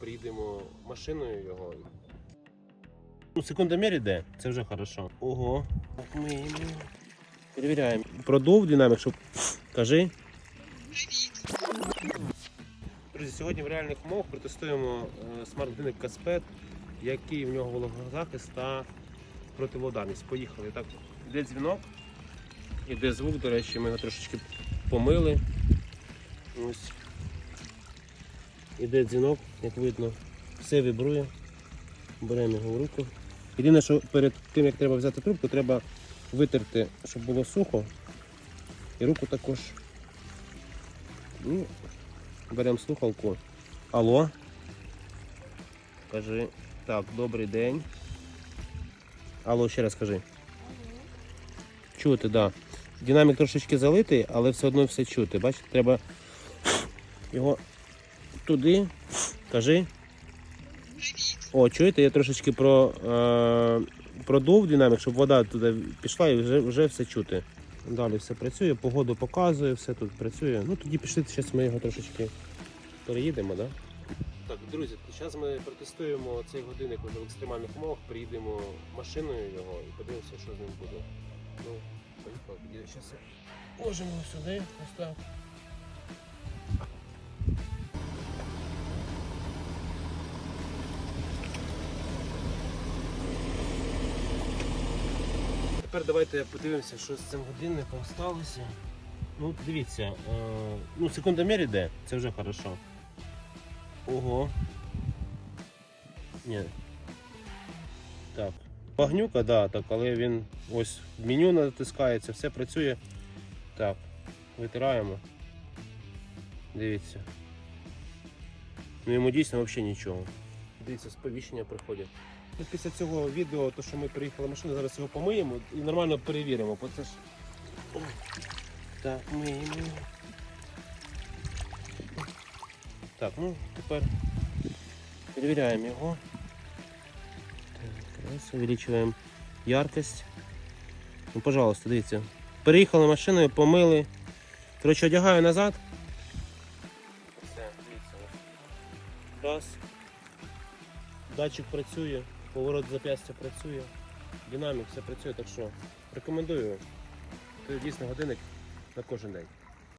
приїдемо машиною його. Ну, секундомір іде, це вже хорошо. Ого. Ми перевіряємо. Продув динамік, щоб. Кажи. Друзі, сьогодні в реальних умовах протестуємо е, смарт-годинник Каспет, який в нього вологозахист та противоударність. Поїхали. Так, іде дзвінок, іде звук, до речі, ми його трошечки помили. Ось. Іде дзвінок, як видно, все вібрує. Беремо його в руку. Єдине, що перед тим, як треба взяти трубку, треба витерти, щоб було сухо. І руку також. Ну, беремо слухалку. Алло. Кажи. Так, добрий день. Алло, ще раз кажи. Чути, так. Да. Динамік трошечки залитий, але все одно все чути. Бачите, треба його туди. Кажи. О, чуєте, я трошечки про, е, продув динамік, щоб вода туди пішла і вже, вже все чути. Далі все працює, погоду показує, все тут працює. Ну тоді пішли, зараз ми його трошечки переїдемо, да? Так, друзі, зараз ми протестуємо цей годинник в екстремальних умовах, приїдемо машиною його і подивимося, що з ним буде. Ну, поїхали, зараз ложимо сюди, ось так. Тепер давайте подивимося, що з цим годинником сталося. Ну, дивіться, е, ну, секундомір іде, це вже хорошо. Ого. Ні. Так. Багнюка, да, так, але він ось в меню натискається, все працює. Так, витираємо. Дивіться. Ну йому дійсно взагалі нічого. Дивіться, сповіщення приходять. Після цього відео, то що ми приїхали машину, зараз його помиємо і нормально перевіримо. Бо це ж... Так, миємо. Так, ну тепер перевіряємо його. Так, раз, увеличуємо яркость. Ну, пожалуйста, дивіться. Переїхали машиною, помили. Коротше, одягаю назад. Раз. Датчик працює, поворот зап'ястя працює, динамік все працює, так що рекомендую. Це дійсно годинник на кожен день.